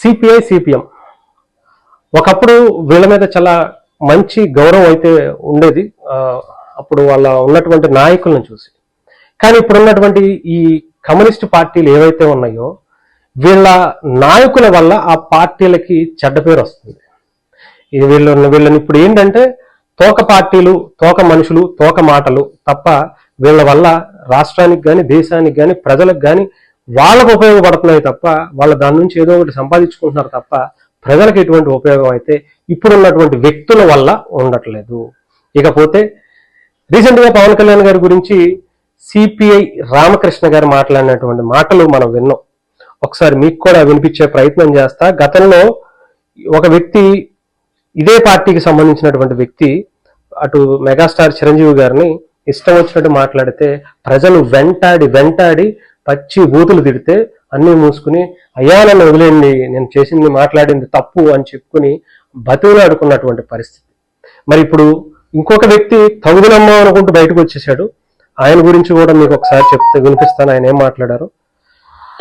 CPI CPM ఒకప్పుడు వీళ్ళ మీద చాలా మంచి గౌరవం అయితే ఉండేది. అప్పుడు వాళ్ళ ఉన్నటువంటి నాయకులను చూసి. కానీ ఇప్పుడు ఉన్నటువంటి ఈ కమ్యూనిస్ట్ పార్టీలు ఏవైతే ఉన్నాయో వీళ్ళ నాయకుల వల్ల ఆ పార్టీలకి చెడ్డ పేరు వస్తుంది. ఇది వీళ్ళని వీళ్ళని ఇప్పుడు ఏంటంటే తోక పార్టీలు తోక మనుషులు తోక మాటలు తప్ప వీళ్ళ వల్ల రాష్ట్రానికి కానీ దేశానికి కానీ ప్రజలకు కానీ వాళ్ళకు ఉపయోగపడుతున్నాయి తప్ప వాళ్ళ దాని నుంచి ఏదో ఒకటి సంపాదించుకుంటున్నారు తప్ప ప్రజలకు ఎటువంటి ఉపయోగం అయితే ఇప్పుడున్నటువంటి వ్యక్తుల వల్ల ఉండట్లేదు. ఇకపోతే రీసెంట్గా పవన్ కళ్యాణ్ గారి గురించి సిపిఐ రామకృష్ణ గారు మాట్లాడినటువంటి మాటలు మనం విన్నాం. ఒకసారి మీకు కూడా వినిపించే ప్రయత్నం చేస్తా. గతంలో ఒక వ్యక్తి ఇదే పార్టీకి సంబంధించినటువంటి వ్యక్తి అటు మెగాస్టార్ చిరంజీవి గారిని ఇష్టం వచ్చినట్టు మాట్లాడితే ప్రజలు వెంటాడి వెంటాడి పచ్చి బూతులు తిడితే అన్నీ మూసుకుని అయ్యా నన్ను వదిలేండి నేను చేసింది మాట్లాడింది తప్పు అని చెప్పుకుని బతుకులాడుకున్నటువంటి పరిస్థితి. మరి ఇప్పుడు ఇంకొక వ్యక్తి తగుదనమ్మ అనుకుంటూ బయటకు వచ్చేసాడు ఆయన గురించి కూడా మీకు ఒకసారి చెప్తే వినిపిస్తాను ఆయన ఏం మాట్లాడారు?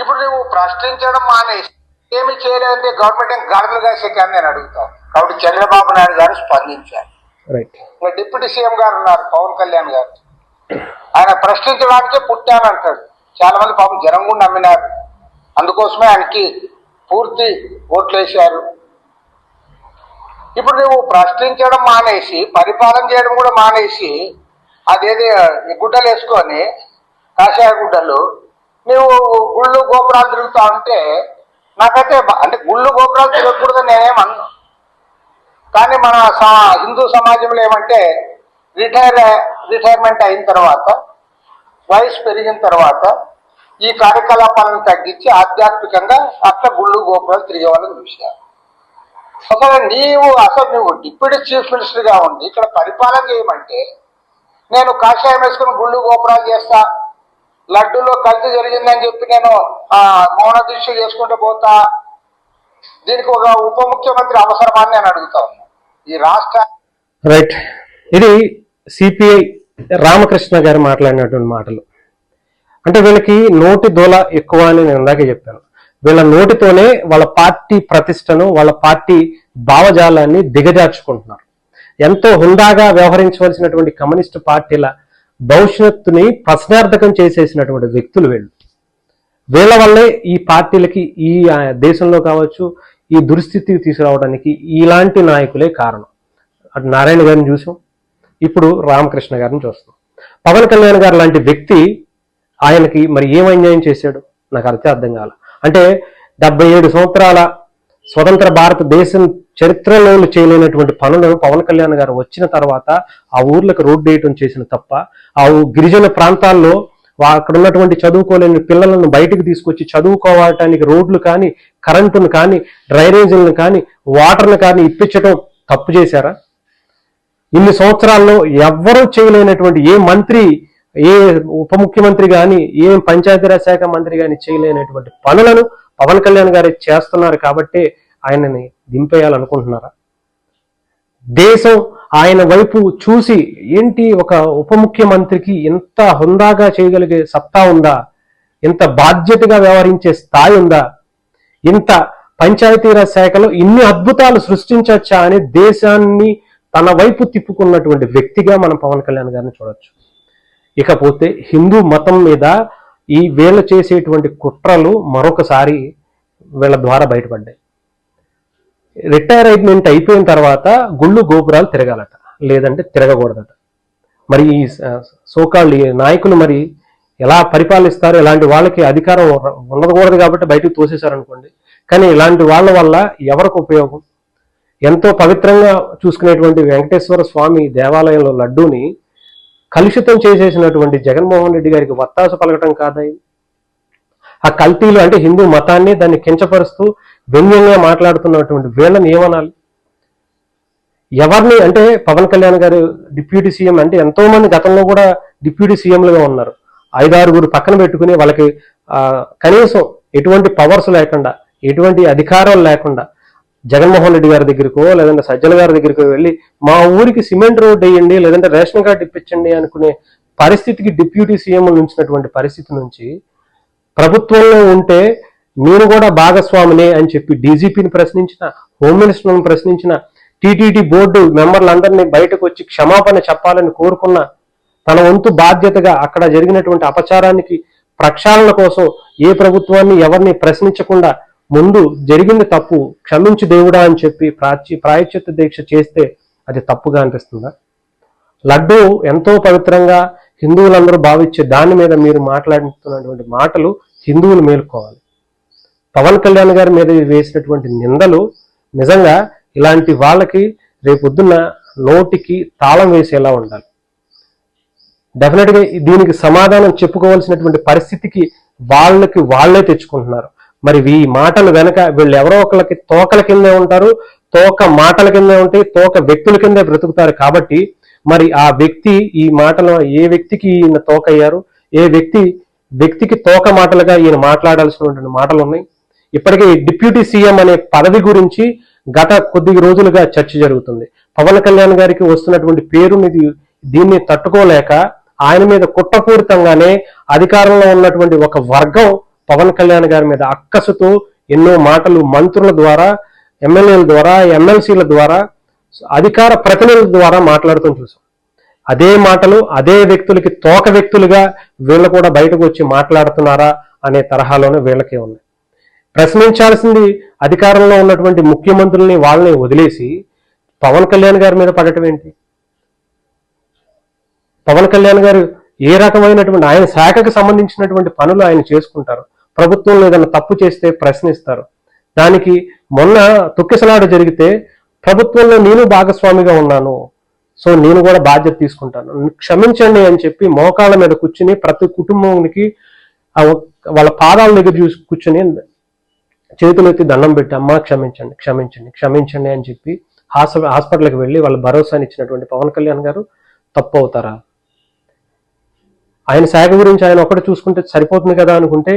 ఇప్పుడు నువ్వు ప్రశ్నించడం మానేసి ఏమి చేయలేదంటే గవర్నమెంట్ ఏం గడపలు కాసేకని నేను అడుగుతాను కాబట్టి చంద్రబాబు నాయుడు గారు స్పందించారు. డిప్యూటీ సీఎం గారు ఉన్నారు పవన్ కళ్యాణ్ గారు. ఆయన ప్రశ్నించడానికే పుట్టానంటాడు. చాలా మంది పాపం జనం కూడా నమ్మినారు. అందుకోసమే ఆయనకి పూర్తి ఓట్లు వేశారు ఇప్పుడు నువ్వు ప్రశ్నించడం మానేసి పరిపాలన చేయడం కూడా మానేసి అదేది ఈ గుడ్డలు వేసుకొని కాషాయ గుడ్డలు నువ్వు గుళ్ళు గోపురాలు తిరుగుతా ఉంటే నాకైతే అంటే గుళ్ళు గోపురాలు తిరగకూడదని నేనేమన్నా కానీ మన స- హిందూ సమాజంలో ఏమంటే రిటైర్ రిటైర్మెంట్ అయిన తర్వాత వయసు పెరిగిన తర్వాత ఈ కార్యకలాపాలను తగ్గించి ఆధ్యాత్మికంగా అట్ల గుళ్ళు గోపురాలు తిరిగేవాళ్ళని చూశారు. అసలు నీవు అసలు నువ్వు డిప్యూటీ చీఫ్ మినిస్టర్గా ఉండి ఇక్కడ పరిపాలన చేయమంటే నేను కాషాయం వేసుకుని గుళ్ళు గోపురాలు చేస్తా లడ్డూలో కల్తీ జరిగిందని చెప్పి నేను ఆ, మౌన దీక్ష చేసుకుంటూ పోతా దీనికి ఒక ఉప ముఖ్యమంత్రి అవసరమని నేను అడుగుతా ఈ రాష్ట్ర రైట్. ఇది సిపిఐ రామకృష్ణ గారు మాట్లాడినటువంటి మాటలు. అంటే వీళ్ళకి నోటి దోల ఎక్కువ అని నేను ఇందాకే చెప్పాను. వీళ్ళ నోటితోనే వాళ్ళ పార్టీ ప్రతిష్టను వాళ్ళ పార్టీ భావజాలాన్ని దిగజార్చుకుంటున్నారు. ఎంతో హుందాగా వ్యవహరించవలసినటువంటి కమ్యూనిస్ట్ పార్టీల భవిష్యత్తుని ప్రశ్నార్థకం చేసేసినటువంటి వ్యక్తులు వీళ్ళు. వీళ్ళ వల్లే ఈ పార్టీలకి ఈ దేశంలో కావచ్చు ఈ దుస్థితికి తీసుకురావడానికి ఇలాంటి నాయకులే కారణం. అటు నారాయణ గారిని చూసాం. ఇప్పుడు రామకృష్ణ గారిని చూస్తాం పవన్ కళ్యాణ్ గారు లాంటి వ్యక్తి ఆయనకి మరి ఏం అన్యాయం చేశాడు? నాకు అర్థం అర్థం కాల. అంటే డెబ్బై ఏడు సంవత్సరాల స్వతంత్ర భారతదేశం చరిత్రలో చేయలేనటువంటి పనులను పవన్ కళ్యాణ్ గారు వచ్చిన తర్వాత ఆ ఊర్లకు రోడ్డు వేయటం చేసిన తప్ప ఆ గిరిజన ప్రాంతాల్లో అక్కడ ఉన్నటువంటి చదువుకోలేని పిల్లలను బయటకు తీసుకొచ్చి చదువుకోవటానికి రోడ్లు కానీ కరెంటును కానీ డ్రైనేజీలను కానీ వాటర్ను కానీ ఇప్పించడం తప్పు చేశారా? ఇన్ని సంవత్సరాల్లో ఎవ్వరూ చేయలేనటువంటి ఏ మంత్రి ఏ ఉప ముఖ్యమంత్రి కానీ ఏ పంచాయతీరాజ్ శాఖ మంత్రి కానీ చేయలేనటువంటి పనులను పవన్ కళ్యాణ్ గారు చేస్తున్నారు కాబట్టి ఆయనని దింపేయాలనుకుంటున్నారా? దేశం ఆయన వైపు చూసి ఏంటి ఒక ఉప ముఖ్యమంత్రికి ఎంత హుందాగా చేయగలిగే సత్తా ఉందా? ఇంత బాధ్యతగా వ్యవహరించే స్థాయి ఉందా? ఇంత పంచాయతీరాజ్ శాఖలో ఇన్ని అద్భుతాలు సృష్టించవచ్చా అని దేశాన్ని తన వైపు తిప్పుకున్నటువంటి వ్యక్తిగా మనం పవన్ కళ్యాణ్ గారిని చూడొచ్చు. ఇకపోతే హిందూ మతం మీద ఈ వీళ్ళు చేసేటువంటి కుట్రలు మరొకసారి వీళ్ళ ద్వారా బయటపడ్డాయి. రిటైర్మెంట్ అయిపోయిన తర్వాత గుళ్ళు గోపురాలు తిరగాలట లేదంటే తిరగకూడదట. మరి ఈ సోకాళ్ళు నాయకులు మరి ఎలా పరిపాలిస్తారు? ఇలాంటి వాళ్ళకి అధికారం ఉండకూడదు కాబట్టి బయటకు తోసేశారనుకోండి. కానీ ఇలాంటి వాళ్ళ వల్ల ఎవరికి ఉపయోగం? ఎంతో పవిత్రంగా చూసుకునేటువంటి వెంకటేశ్వర స్వామి దేవాలయంలో లడ్డూని కలుషితం చేసేసినటువంటి జగన్మోహన్ రెడ్డి గారికి వత్తాసు పలకటం కాదా ఆ కల్తీలు అంటే హిందూ మతాన్ని దాన్ని కించపరుస్తూ వ్యంగ్యంగా మాట్లాడుతున్నటువంటి వీళ్ళని ఏమనాలి? ఎవరిని అంటే పవన్ కళ్యాణ్ గారు డిప్యూటీ సీఎం అంటే ఎంతో మంది గతంలో కూడా డిప్యూటీ సీఎంలుగా ఉన్నారు. ఐదారుగురు పక్కన పెట్టుకుని వాళ్ళకి కనీసం ఎటువంటి పవర్స్ లేకుండా ఎటువంటి అధికారం లేకుండా జగన్మోహన్ రెడ్డి గారి దగ్గరకో లేదంటే సజ్జల గారి దగ్గరకో వెళ్ళి మా ఊరికి సిమెంట్ రోడ్ వేయండి లేదంటే రేషన్ కార్డు ఇప్పించండి అనుకునే పరిస్థితికి డిప్యూటీ సీఎం ఉంచినటువంటి పరిస్థితి నుంచి ప్రభుత్వంలో ఉంటే నేను కూడా భాగస్వామినే అని చెప్పి డీజీపీని ప్రశ్నించిన హోమ్ మినిస్టర్ని ప్రశ్నించిన టీటీడీ బోర్డు మెంబర్లందరినీ బయటకు వచ్చి క్షమాపణ చెప్పాలని కోరుకున్న తన వంతు బాధ్యతగా అక్కడ జరిగినటువంటి అపచారానికి ప్రక్షాళన కోసం ఏ ప్రభుత్వాన్ని ఎవరిని ప్రశ్నించకుండా ముందు జరిగింది తప్పు క్షమించు దేవుడా అని చెప్పి ప్రాచి ప్రాయశ్చిత్త దీక్ష చేస్తే అది తప్పుగా అనిపిస్తుందా? లడ్డు ఎంతో పవిత్రంగా హిందువులందరూ భావించే దాని మీద మీరు మాట్లాడుతున్నటువంటి మాటలు హిందువులు మేలుకోవాలి. పవన్ కళ్యాణ్ గారి మీద వేసినటువంటి నిందలు నిజంగా ఇలాంటి వాళ్ళకి రేపొద్దున్న నోటికి తాళం వేసేలా ఉండాలి. డెఫినెట్గా దీనికి సమాధానం చెప్పుకోవాల్సినటువంటి పరిస్థితికి వాళ్ళకి వాళ్ళే తెచ్చుకుంటున్నారు. మరి ఈ మాటలు వెనక వీళ్ళు ఎవరో ఒకళ్ళకి తోకల కిందే ఉంటారు తోక మాటల కిందే ఉంటాయి తోక వ్యక్తుల కిందే బ్రతుకుతారు కాబట్టి మరి ఆ వ్యక్తి ఈ మాటలు ఏ వ్యక్తికి ఈయన తోక అయ్యారు ఏ వ్యక్తి వ్యక్తికి తోక మాటలుగా ఈయన మాట్లాడాల్సినటువంటి మాటలు ఉన్నాయి. ఇప్పటికే డిప్యూటీ సీఎం అనే పదవి గురించి గత కొద్ది రోజులుగా చర్చ జరుగుతుంది. పవన్ కళ్యాణ్ గారికి వస్తున్నటువంటి పేరుని దీన్ని తట్టుకోలేక ఆయన మీద కుట్రపూరితంగానే అధికారంలో ఉన్నటువంటి ఒక వర్గం పవన్ కళ్యాణ్ గారి మీద అక్కసుతో ఎన్నో మాటలు మంత్రుల ద్వారా ఎమ్మెల్యేల ద్వారా ఎమ్మెల్సీల ద్వారా అధికార ప్రతినిధుల ద్వారా మాట్లాడుతూ చూసాం. అదే మాటలు అదే వ్యక్తులకి తోక వ్యక్తులుగా వీళ్ళు కూడా బయటకు వచ్చి మాట్లాడుతున్నారా అనే తరహాలోనే వీళ్ళకే ఉన్నాయి. ప్రశ్నించాల్సింది అధికారంలో ఉన్నటువంటి ముఖ్యమంత్రుల్ని వాళ్ళని వదిలేసి పవన్ కళ్యాణ్ గారి మీద పడటం ఏంటి? పవన్ కళ్యాణ్ గారు ఏ రకమైనటువంటి ఆయన శాఖకు సంబంధించినటువంటి పనులు ఆయన చేసుకుంటారు? ప్రభుత్వంలో ఏదైనా తప్పు చేస్తే ప్రశ్నిస్తారు. దానికి మొన్న తొక్కిసలాట జరిగితే ప్రభుత్వంలో నేను భాగస్వామిగా ఉన్నాను. సో నేను కూడా బాధ్యత తీసుకుంటాను. క్షమించండి అని చెప్పి మోకాళ్ళ మీద కూర్చుని ప్రతి కుటుంబానికి వాళ్ళ పాదాల దగ్గర చూసి కూర్చుని చేతులు ఎత్తి దండం పెట్టి అమ్మా క్షమించండి క్షమించండి క్షమించండి అని చెప్పి హాస్పిటల్ హాస్పిటల్కి వెళ్ళి వాళ్ళ భరోసాని ఇచ్చినటువంటి పవన్ కళ్యాణ్ గారు తప్పు అవుతారా ఆయన శాఖ గురించి ఆయన ఒకటి చూసుకుంటే సరిపోతుంది కదా అనుకుంటే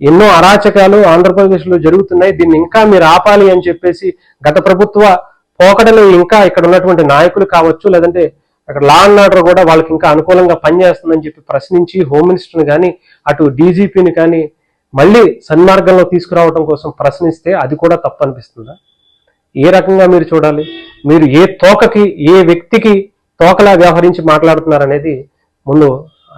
ఎన్నో అరాచకాలు ఆంధ్రప్రదేశ్లో జరుగుతున్నాయి. దీన్ని ఇంకా మీరు ఆపాలి అని చెప్పేసి గత ప్రభుత్వ పోకడలు ఇంకా ఇక్కడ ఉన్నటువంటి నాయకులు కావచ్చు లేదంటే అక్కడ లా అండ్ ఆర్డర్ కూడా వాళ్ళకి ఇంకా అనుకూలంగా పనిచేస్తుందని చెప్పి ప్రశ్నించి హోమ్ మినిస్టర్ని కానీ అటు డీజీపీని కానీ మళ్ళీ సన్మార్గంలో తీసుకురావడం కోసం ప్రశ్నిస్తే అది కూడా తప్పు అనిపిస్తుందా? ఏ రకంగా మీరు చూడాలి? మీరు ఏ తోకకి ఏ వ్యక్తికి తోకలా వ్యవహరించి మాట్లాడుతున్నారనేది ముందు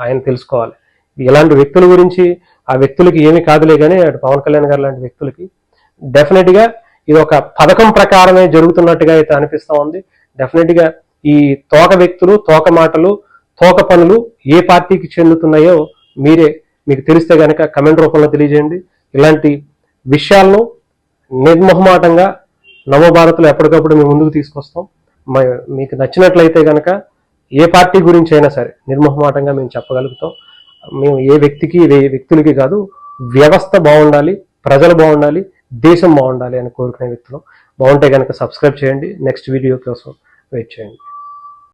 ఆయన తెలుసుకోవాలి. ఇలాంటి వ్యక్తుల గురించి ఆ వ్యక్తులకి ఏమీ కాదులే కానీ అటు పవన్ కళ్యాణ్ గారు లాంటి వ్యక్తులకి డెఫినెట్గా ఇది ఒక పథకం ప్రకారమే జరుగుతున్నట్టుగా అయితే అనిపిస్తూ ఉంది. డెఫినెట్గా ఈ తోక వ్యక్తులు తోక మాటలు తోక పనులు ఏ పార్టీకి చెందుతున్నాయో మీరే మీకు తెలిస్తే కనుక కమెంట్ రూపంలో తెలియజేయండి. ఇలాంటి విషయాలను నిర్మోహమాటంగా నవభారత్లో ఎప్పటికప్పుడు మేము ముందుకు తీసుకొస్తాం. మీకు నచ్చినట్లయితే కనుక ఏ పార్టీ గురించి అయినా సరే నిర్మోహమాటంగా మేము చెప్పగలుగుతాం. మేము ఏ వ్యక్తికి ఏ వ్యక్తులకి కాదు వ్యవస్థ బాగుండాలి ప్రజలు బాగుండాలి దేశం బాగుండాలి అని కోరుకునే వ్యక్తులు. బాగుంటే కనుక సబ్స్క్రైబ్ చేయండి. నెక్స్ట్ వీడియో కోసం వెయిట్ చేయండి.